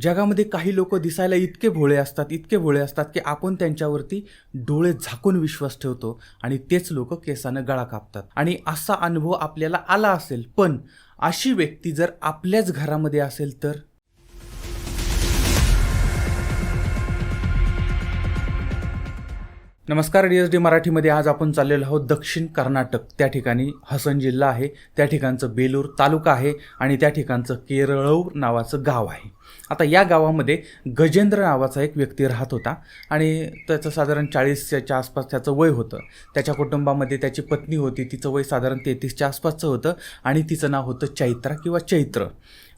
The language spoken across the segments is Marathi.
जगामध्ये काही लोक दिसायला इतके भोळे असतात इतके भोळे असतात की आपण त्यांच्यावरती डोळे झाकून विश्वास ठेवतो आणि तेच लोक केसानं गळा कापतात. आणि असा अनुभव आपल्याला आला असेल पण अशी व्यक्ती जर आपल्याच घरामध्ये असेल तर? नमस्कार डी एस डी मराठीमध्ये आज आपण चाललेलो आहोत दक्षिण कर्नाटक. त्या ठिकाणी हसन जिल्हा आहे त्या ठिकाणचं बेलूर तालुका आहे आणि त्या ठिकाणचं केरळूर नावाचं गाव आहे. आता या गावामध्ये गजेंद्र नावाचा एक व्यक्ती राहत होता आणि त्याचं साधारण चाळीसच्या आसपास त्याचं वय होतं. त्याच्या कुटुंबामध्ये त्याची पत्नी होती तिचं वय साधारण तेहतीसच्या आसपासचं होतं आणि तिचं नाव होतं चैत्रा किंवा चैत्र.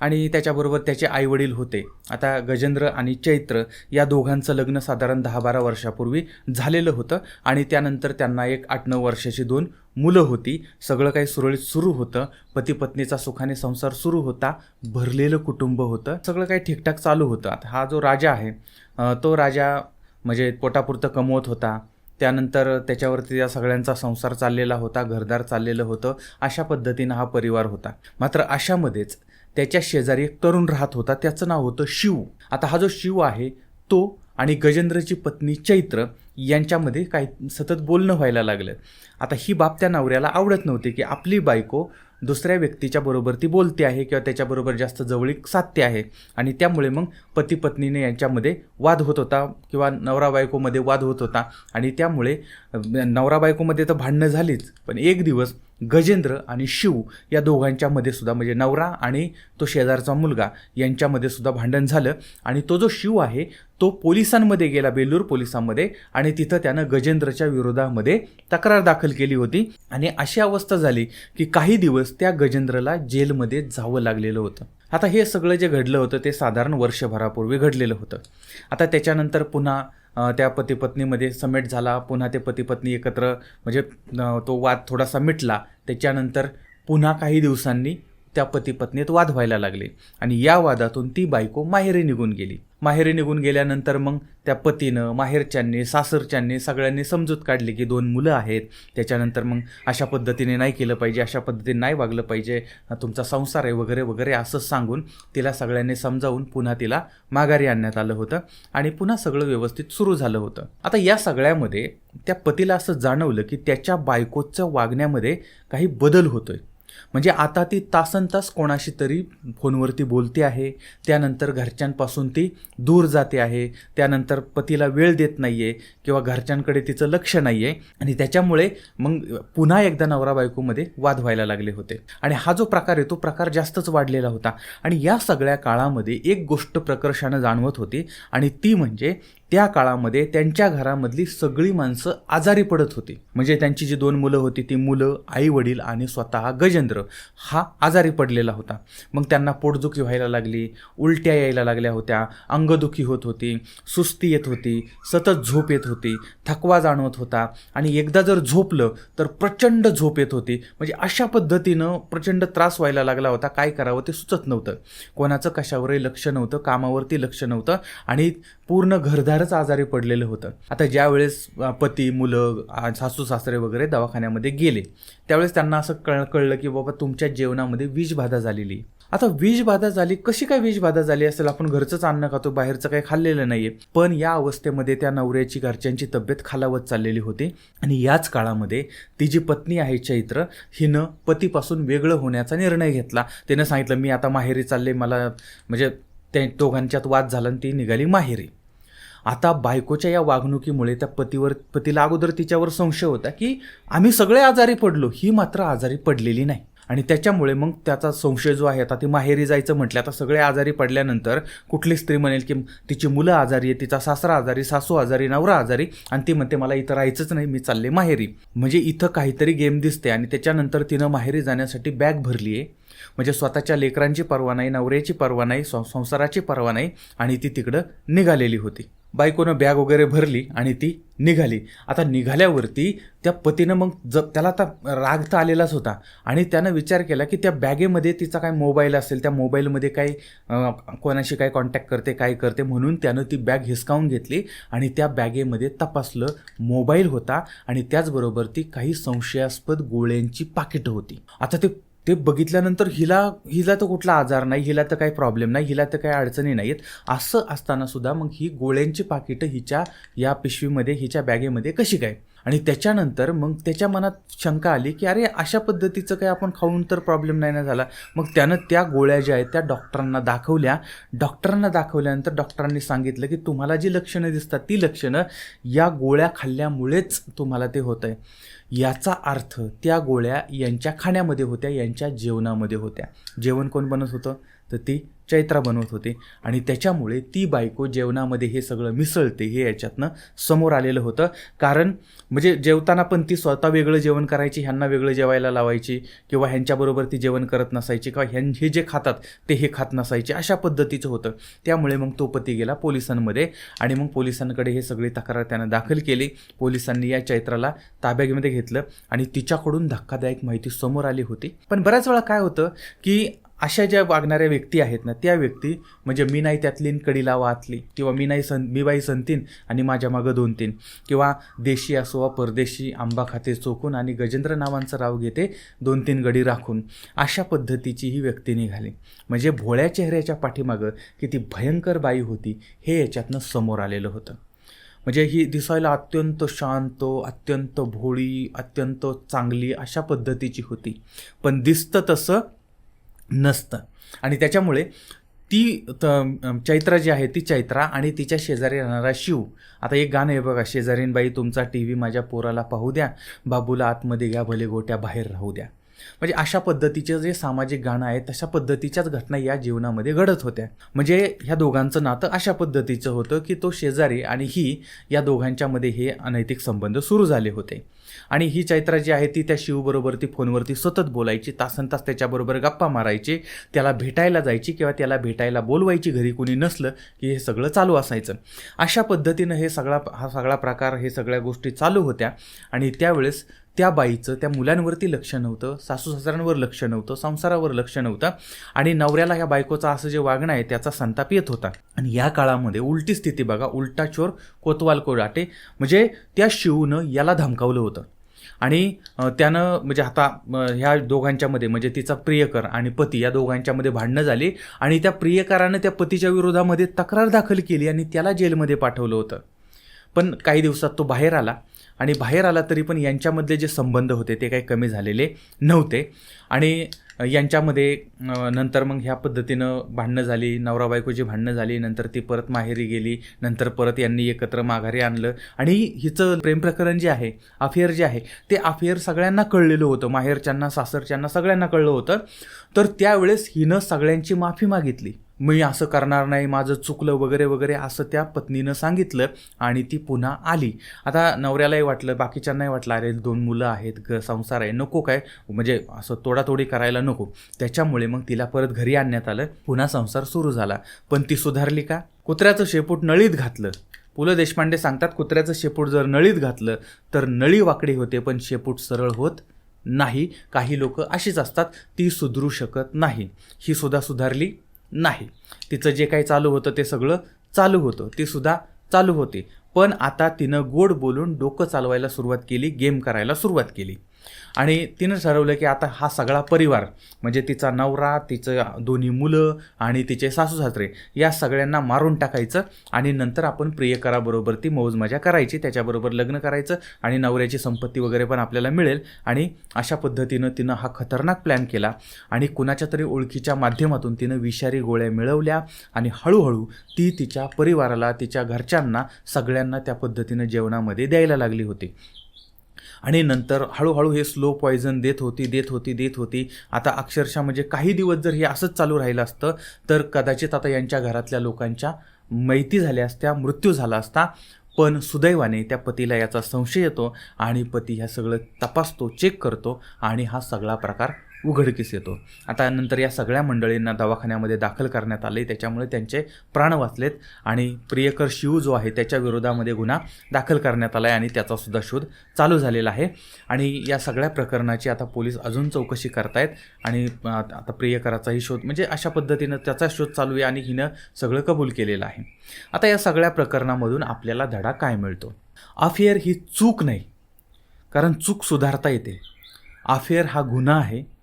आणि त्याच्याबरोबर त्याचे आईवडील होते. आता गजेंद्र आणि चैत्र या दोघांचं लग्न साधारण दहा बारा वर्षापूर्वी झालेलं होतं आणि त्यानंतर त्यांना एक आठ नऊ वर्षाची दोन मुलं होती. सगळं काही सुरळीत सुरू होतं. पती पत्नीचा सुखाने संसार सुरू होता. भरलेलं कुटुंब होतं. सगळं काही ठीकठाक चालू होतं. आता हा जो राजा आहे तो राजा म्हणजे पोटापुरतं कमवत होता. त्यानंतर त्याच्यावरती या सगळ्यांचा संसार चाललेला होता घरदार चाललेलं होतं. अशा पद्धतीनं हा परिवार होता. मात्र अशामध्येच त्याच्या शेजारी एक तरुण राहत होता. त्याचं नाव होतं शिव. आता हा जो शिव आहे तो आणि गजेंद्रची पत्नी चैत्र यांच्यामध्ये काही सतत बोलणं व्हायला लागलं. आता ही बाब त्या नवऱ्याला आवडत नव्हती की आपली बायको दुसऱ्या व्यक्तीच्या बरोबर ती बोलते आहे किंवा त्याच्याबरोबर जास्त जवळीक साधते आहे. आणि त्यामुळे मग पती पत्नीने यांच्यामध्ये वाद होत होता किंवा नवरा बायकोमध्ये वाद होत होता. आणि त्यामुळे नवरा बायकोमध्ये तर भांडणं झालीच. पण एक दिवस गजेंद्र आणि शिव या दोघांच्यामध्ये सुद्धा म्हणजे नवरा आणि तो शेजारचा मुलगा यांच्यामध्ये सुद्धा भांडण झालं. आणि तो जो शिव आहे तो पोलिसांमध्ये गेला बेलूर पोलिसांमध्ये. आणि तिथं त्यानं गजेंद्रच्या विरोधामध्ये तक्रार दाखल केली होती. आणि अशी अवस्था झाली की काही दिवस त्या गजेंद्रला जेलमध्ये जावं लागलेलं होतं. आता हे सगळं जे घडलं होतं ते साधारण वर्षभरापूर्वी घडलेलं होतं. आता त्याच्यानंतर पुन्हा त्या पतीपत्नीमध्ये समेट झाला. पुन्हा ते पतीपत्नी एकत्र म्हणजे तो वाद थोडासा मिटला. त्याच्यानंतर पुन्हा काही दिवसांनी त्या पतीपत्नीत वाद व्हायला लागले. आणि या वादातून ती बायको माहेरी निघून गेली. माहेरी निघून गेल्यानंतर मग त्या पतीनं माहेरच्यांनी सासरच्यांनी सगळ्यांनी समजूत काढली की दोन मुलं आहेत. त्याच्यानंतर मग अशा पद्धतीने नाही केलं पाहिजे अशा पद्धतीने नाही वागलं पाहिजे. तुमचा संसार आहे वगैरे वगैरे असं सांगून तिला सगळ्यांनी समजावून पुन्हा तिला माघारी आणण्यात आलं होतं आणि पुन्हा सगळं व्यवस्थित सुरू झालं होतं. आता या सगळ्यामध्ये त्या पतीला असं जाणवलं की त्याच्या बायकोच्या वागण्यामध्ये काही बदल होतोय. म्हणजे आता ती तासन तास कोणाशी तरी फोनवरती बोलते आहे त्यानंतर घरच्यांपासून ती दूर जाते आहे त्यानंतर पतीला वेळ देत नाही आहे किंवा घरच्यांकडे तिचं लक्ष नाही आहे आणि त्याच्यामुळे मग पुन्हा एकदा नवरा बायकोमध्ये वाद व्हायला लागले होते. आणि हा जो प्रकार आहे तो प्रकार जास्तच वाढलेला होता. आणि या सगळ्या काळामध्ये एक गोष्ट प्रकर्षानं जाणवत होती आणि ती म्हणजे त्या काळामध्ये त्यांच्या घरामधली सगळी माणसं आजारी पडत होती. म्हणजे त्यांची जी दोन मुलं होती ती मुलं आई वडील आणि स्वतः गजेंद्र हा आजारी पडलेला होता. मग त्यांना पोटदुखी व्हायला लागली उलट्या यायला लागल्या होत्या अंगदुखी होत होती सुस्ती येत होती सतत झोप येत होती थकवा जाणवत होता आणि एकदा जर झोपलं तर प्रचंड झोप येत होती. म्हणजे अशा पद्धतीनं प्रचंड त्रास व्हायला लागला होता. काय करावं ते सुचत नव्हतं. कोणाचं कशावरही लक्ष नव्हतं कामावरती लक्ष नव्हतं आणि पूर्ण घरदारच आजारी पडलेलं होतं. आता ज्यावेळेस पती मुलं सासू सासरे वगैरे दवाखान्यामध्ये गेले त्यावेळेस त्यांना असं कळ कळलं की बाबा तुमच्या जेवणामध्ये विषबाधा झालेली. आहे. आता विषबाधा झाली कशी काय विषबाधा झाली असेल? आपण घरचंच अन्न खातो बाहेरचं काही खाल्लेलं नाहीये. पण या अवस्थेमध्ये त्या नवऱ्याची घरच्यांची तब्येत खालावत चाललेली होती. आणि याच काळामध्ये ती जी पत्नी आहे चैत्र हिनं पतीपासून वेगळं होण्याचा निर्णय घेतला. तिनं सांगितलं मी आता माहेरी चालले मला म्हणजे त्या दोघांच्यात वाद झाला आणि ती निघाली माहेरी. आता बायकोच्या या वागणुकीमुळे त्या पतीवर पतीला अगोदर तिच्यावर संशय होता की आम्ही सगळे आजारी पडलो. ही मात्र आजारी पडलेली नाही. आणि त्याच्यामुळे मग त्याचा संशय जो आहे आता ती माहेरी जायचं म्हटलं आता सगळे आजारी पडल्यानंतर कुठली स्त्री म्हणेल की तिची मुलं आजारी आहे तिचा सासरा आजारी सासू आजारी नवरा आजारी आणि ती म्हणते मला इथं राहायचंच नाही मी चालले माहेरी. म्हणजे इथं काहीतरी गेम दिसते आणि त्याच्यानंतर तिनं माहेरी जाण्यासाठी बॅग भरली आहे. म्हणजे स्वतःच्या लेकरांची पर्वा नाही नवऱ्याची पर्वा नाही सं- संसाराची पर्वा नाही आणि ती तिकडं निघालेली होती. बायकोनं बॅग वगैरे भरली आणि ती निघाली. आता निघाल्यावरती त्या पतीनं मग ज त्याला आता राग तर आलेलाच होता. आणि त्यानं विचार केला की त्या बॅगेमध्ये तिचा काय मोबाईल असेल त्या मोबाईलमध्ये काही कोणाशी काय कॉन्टॅक्ट करते काय करते म्हणून त्यानं ती बॅग हिसकावून घेतली आणि त्या बॅगेमध्ये तपासलं मोबाईल होता आणि त्याचबरोबर ती काही संशयास्पद गोळ्यांची पाकिटं होती. आता ते ते बघितल्यानंतर हिला हिला तर कुठला आजार नाही हिला तर काही प्रॉब्लेम नाही हिला तर काही अडचणी नाहीत असं असताना सुद्धा मग ही गोळ्यांची पाकिटं हिच्या या पिशवीमध्ये हिच्या बॅगेमध्ये कशी काय? आणि त्याच्यानंतर मग त्याच्या मनात शंका आली की अरे अशा पद्धतीचं काही आपण खाऊन तर प्रॉब्लेम नाही ना झाला. मग त्यानं त्या गोळ्या ज्या आहेत त्या डॉक्टरांना दाखवल्या. डॉक्टरांना दाखवल्यानंतर डॉक्टरांनी सांगितलं की तुम्हाला जी लक्षणं दिसतात ती लक्षणं या गोळ्या खाल्ल्यामुळेच तुम्हाला ते होतं आहे याचा अर्थ त्या गोळ्या यांच्या खाण्यामध्ये होत्या यांच्या जेवणामध्ये होत्या. जेवण कोण बनत होतं? तर ती चैत्रा बनवत होते. आणि त्याच्यामुळे ती बायको जेवणामध्ये हे सगळं मिसळते हे याच्यातनं समोर आलेलं होतं. कारण म्हणजे जेवताना पण ती स्वतः वेगळं जेवण करायची ह्यांना वेगळं जेवायला लावायची किंवा ह्यांच्याबरोबर ती जेवण करत नसायची किंवा ह्यां हे जे खातात ते हे खात नसायचे अशा पद्धतीचं होतं. त्यामुळे मग तो पती गेला पोलिसांमध्ये आणि मग पोलिसांकडे हे सगळी तक्रार त्यानं दाखल केली. पोलिसांनी या चैत्राला ताब्यामध्ये घेतलं आणि तिच्याकडून धक्कादायक माहिती समोर आली होती. पण बऱ्याच वेळा काय होतं की अशा ज्या वागणाऱ्या व्यक्ती आहेत ना त्या व्यक्ती म्हणजे मी नाही त्यातलीन कडीला वाचली किंवा मी नाही सन मी बाई संतीन आणि माझ्या मागं दोन तीन. किंवा देशी असो वा परदेशी आंबा खाते चोखून आणि गजेंद्र नावांचं राव घेते दोन तीन गडी राखून. अशा पद्धतीची ही व्यक्ती निघाली. म्हणजे भोळ्या चेहऱ्याच्या पाठीमागं किती भयंकर बाई होती हे याच्यातनं समोर आलेलं होतं. म्हणजे ही दिसायला अत्यंत शांत अत्यंत भोळी अत्यंत चांगली अशा पद्धतीची होती. पण दिसतं तसं नसतं. आणि त्याच्यामुळे ती त चैत्रा जी आहे ती चैत्रा आणि तिच्या शेजारी राहणारा शिव. आता एक गाणं आहे बघा शेजारीन बाई तुमचा टी व्ही माझ्या पोराला पाहू द्या. बाबूला आतमध्ये घ्या भले गोट्या बाहेर राहू द्या. म्हणजे अशा पद्धतीचं जे सामाजिक गाणं आहे तशा पद्धतीच्याच घटना या जीवनामध्ये घडत होत्या. म्हणजे ह्या दोघांचं नातं अशा पद्धतीचं होतं की तो शेजारी आणि ही या दोघांच्यामध्ये हे अनैतिक संबंध सुरू झाले होते. आणि ही चैत्रा जी आहे ती त्या शिवबरोबर ती फोनवरती सतत बोलायची तासन तास त्याच्याबरोबर गप्पा मारायची त्याला भेटायला जायची किंवा त्याला भेटायला बोलवायची घरी कोणी नसलं की हे सगळं चालू असायचं. अशा पद्धतीनं हे सगळा हा सगळा प्रकार हे सगळ्या गोष्टी चालू होत्या. आणि त्यावेळेस त्या बाईचं त्या मुलांवरती लक्ष नव्हतं सासू सासऱ्यांवर लक्ष नव्हतं संसारावर लक्ष नव्हतं आणि नवऱ्याला ह्या बायकोचं असं जे वागणं आहे त्याचा संताप येत होता. आणि या काळामध्ये उलटी स्थिती बघा उलटा चोर कोतवाल कोराटे म्हणजे त्या शिवनं याला धमकावलं होतं. आणि त्यानं म्हणजे आता ह्या दोघांच्यामध्ये म्हणजे तिचा प्रियकर आणि पती या दोघांच्यामध्ये भांडणं झाली आणि त्या प्रियकरानं त्या पतीच्या विरोधामध्ये तक्रार दाखल केली आणि त्याला जेलमध्ये पाठवलं होतं. पण काही दिवसात तो बाहेर आला आणि बाहेर आला तरी पण यांच्यामधले जे संबंध होते ते काही कमी झालेले नव्हते. आणि यांच्यामध्ये नंतर मग ह्या पद्धतीनं भांडणं झाली नवरा बायकोची भांडणं झाली नंतर ती परत माहेरी गेली नंतर परत यांनी एकत्र माघारी आणलं. आणि हिचं प्रेम प्रकरण जे आहे अफेअर जे आहे ते अफेअर सगळ्यांना कळलेलं होतं. माहेरच्यांना सासरच्यांना सगळ्यांना कळलं होतं. तर त्यावेळेस हिनं सगळ्यांची माफी मागितली. मी असं करणार नाही माझं चुकलं वगैरे वगैरे असं त्या पत्नीनं सांगितलं आणि ती पुन्हा आली. आता नवऱ्यालाही वाटलं बाकीच्यांनाही वाटलं अरे दोन मुलं आहेत ग संसार आहे नको काय म्हणजे असं तोडातोडी करायला नको. त्याच्यामुळे मग तिला परत घरी आणण्यात आलं पुन्हा संसार सुरू झाला. पण ती सुधारली का? कुत्र्याचं शेपूट नळीत घातलं. पु ल देशपांडे सांगतात कुत्र्याचं शेपूट जर नळीत घातलं तर नळी वाकडी होते पण शेपूट सरळ होत नाही. काही लोक अशीच असतात ती सुधरू शकत नाही. ही सुद्धा सुधारली. नाही. तिचं जे काही चालू होतं ते सगळं चालू होतं. ते सुद्धा चालू होते. पण आता तिनं गोड बोलून डोकं चालवायला सुरुवात केली गेम करायला सुरुवात केली. आणि तिनं ठरवलं की आता हा सगळा परिवार म्हणजे तिचा नवरा तिचं दोन्ही मुलं आणि तिचे सासू सासरे या सगळ्यांना मारून टाकायचं आणि नंतर आपण प्रियकराबरोबर ती मौजमजा करायची त्याच्याबरोबर लग्न करायचं आणि नवऱ्याची संपत्ती वगैरे पण आपल्याला मिळेल. आणि अशा पद्धतीनं तिनं हा खतरनाक प्लॅन केला आणि कुणाच्या तरी ओळखीच्या माध्यमातून तिनं विषारी गोळ्या मिळवल्या आणि हळूहळू ती तिच्या परिवाराला तिच्या घरच्यांना सगळ्यांना त्या पद्धतीनं जेवणामध्ये द्यायला लागली होती. आणि नंतर हळूहळू हे स्लो पॉयझन देत होती देत होती देत होती. आता अक्षरशः म्हणजे काही दिवस जर हे असंच चालू राहिलं असतं तर कदाचित आता यांच्या घरातल्या लोकांच्या मैती झाल्या असत्या मृत्यू झाला असता. पण सुदैवाने त्या पतीला याचा संशय येतो आणि पती ह्या सगळं तपासतो चेक करतो आणि हा सगळा प्रकार उघडकीस येतो. आता नंतर या सगळ्या मंडळींना दवाखान्यामध्ये दाखल करण्यात आले त्याच्यामुळे त्यांचे प्राण वाचलेत आणि प्रियकर शिव जो आहे त्याच्या विरोधामध्ये गुन्हा दाखल करण्यात आला आहे आणि त्याचासुद्धा शोध चालू झालेला आहे. आणि या सगळ्या प्रकरणाची आता पोलीस अजून चौकशी करतायत आणि आता प्रियकराचाही शोध म्हणजे अशा पद्धतीनं त्याचा शोध चालू आहे आणि हिनं सगळं कबूल केलेलं आहे. आता या सगळ्या प्रकरणामधून आपल्याला धडा काय मिळतो? अफेअर ही चूक नाही कारण चूक सुधारता येते. अफेअर हा गुन्हा आहे.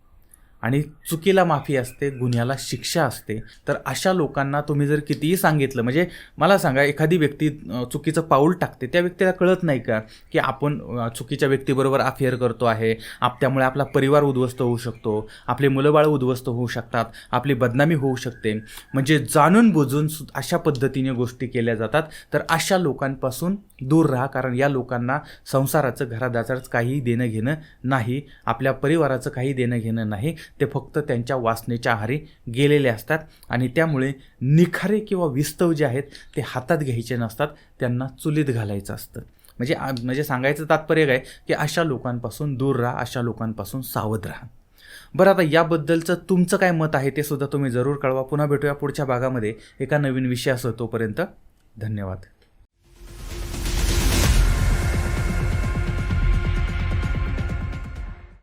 आणि चुकीला माफी असते गुन्ह्याला शिक्षा असते तर अशा लोकांना तुम्ही जर कितीही सांगितलं म्हणजे मला सांगा एखादी व्यक्ती चुकीचं पाऊल टाकते त्या व्यक्तीला कळत नाही का की आपण चुकीच्या व्यक्तीबरोबर अफेअर करतो आहे आप त्यामुळे आपला परिवार उद्ध्वस्त होऊ शकतो आपले मुलंबाळं उद्ध्वस्त होऊ शकतात आपली बदनामी होऊ शकते. म्हणजे जाणून बुजून सु- अशा पद्धतीने गोष्टी केल्या जातात तर अशा लोकांपासून दूर राहा कारण या लोकांना संसाराचं घरादाचाच काही देणं घेणं नाही आपल्या परिवाराचं काही देणं घेणं नाही ते फक्त त्यांच्या वासनेच्या आहारी गेलेले असतात आणि त्यामुळे निखारे किंवा विस्तव जे आहेत ते हातात घ्यायचे नसतात त्यांना चुलीत घालायचं असतं. म्हणजे म्हणजे सांगायचं तात्पर्य काय की अशा लोकांपासून दूर राहा अशा लोकांपासून सावध राहा. बरं आता याबद्दलचं तुमचं काय मत आहे ते सुद्धा तुम्ही जरूर कळवा. पुन्हा भेटूया पुढच्या भागामध्ये एका नवीन विषयासह तोपर्यंत धन्यवाद.